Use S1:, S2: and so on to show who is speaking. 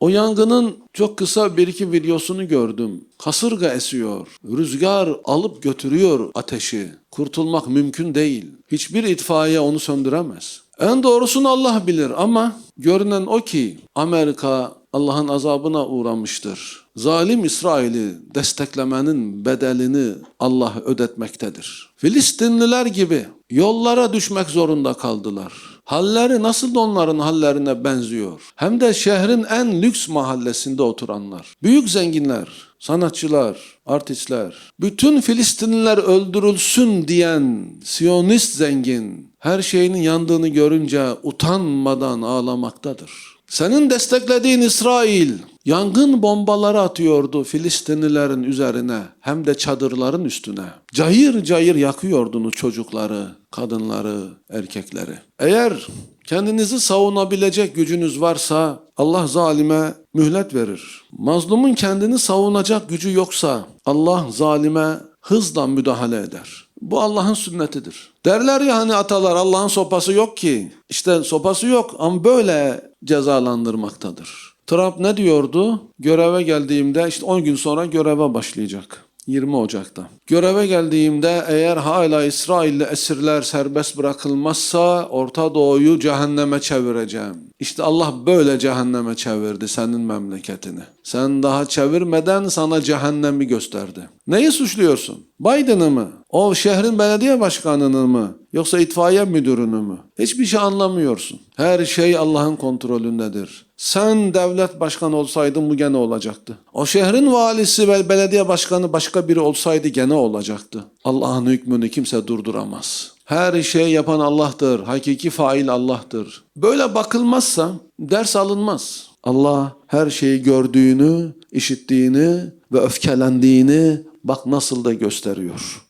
S1: O yangının çok kısa bir iki videosunu gördüm. Kasırga esiyor. Rüzgar alıp götürüyor ateşi. Kurtulmak mümkün değil. Hiçbir itfaiye onu söndüremez. En doğrusunu Allah bilir ama görünen o ki Amerika Allah'ın azabına uğramıştır. Zalim İsrail'i desteklemenin bedelini Allah ödetmektedir. Filistinliler gibi yollara düşmek zorunda kaldılar. Halleri nasıl da onların hallerine benziyor. Hem de şehrin en lüks mahallesinde oturanlar. Büyük zenginler, sanatçılar, artistler. Bütün Filistinliler öldürülsün diyen Siyonist zengin her şeyinin yandığını görünce utanmadan ağlamaktadır. Senin desteklediğin İsrail yangın bombaları atıyordu Filistinlilerin üzerine hem de çadırların üstüne. Cayır cayır yakıyordunuz çocukları, kadınları, erkekleri. Eğer kendinizi savunabilecek gücünüz varsa Allah zalime mühlet verir. Mazlumun kendini savunacak gücü yoksa Allah zalime hızla müdahale eder. Bu Allah'ın sünnetidir. Derler ya hani atalar Allah'ın sopası yok ki. İşte sopası yok ama böyle cezalandırmaktadır. Trump ne diyordu? Göreve geldiğimde işte 10 gün sonra göreve başlayacak. 20 Ocak'ta. Göreve geldiğimde eğer hala İsrailli esirler serbest bırakılmazsa Orta Doğu'yu cehenneme çevireceğim. İşte Allah böyle cehenneme çevirdi senin memleketini. Sen daha çevirmeden sana cehennemi gösterdi. Neyi suçluyorsun? Biden'ı mı? O şehrin belediye başkanını mı? Yoksa itfaiye müdürünü mü? Hiçbir şey anlamıyorsun. Her şey Allah'ın kontrolündedir. Sen devlet başkanı olsaydın bu gene olacaktı. O şehrin valisi ve belediye başkanı başka biri olsaydı gene olacaktı. Allah'ın hükmünü kimse durduramaz. Her şey yapan Allah'tır. Hakiki fail Allah'tır. Böyle bakılmazsa ders alınmaz. Allah her şeyi gördüğünü, işittiğini ve öfkelendiğini bak nasıl da gösteriyor.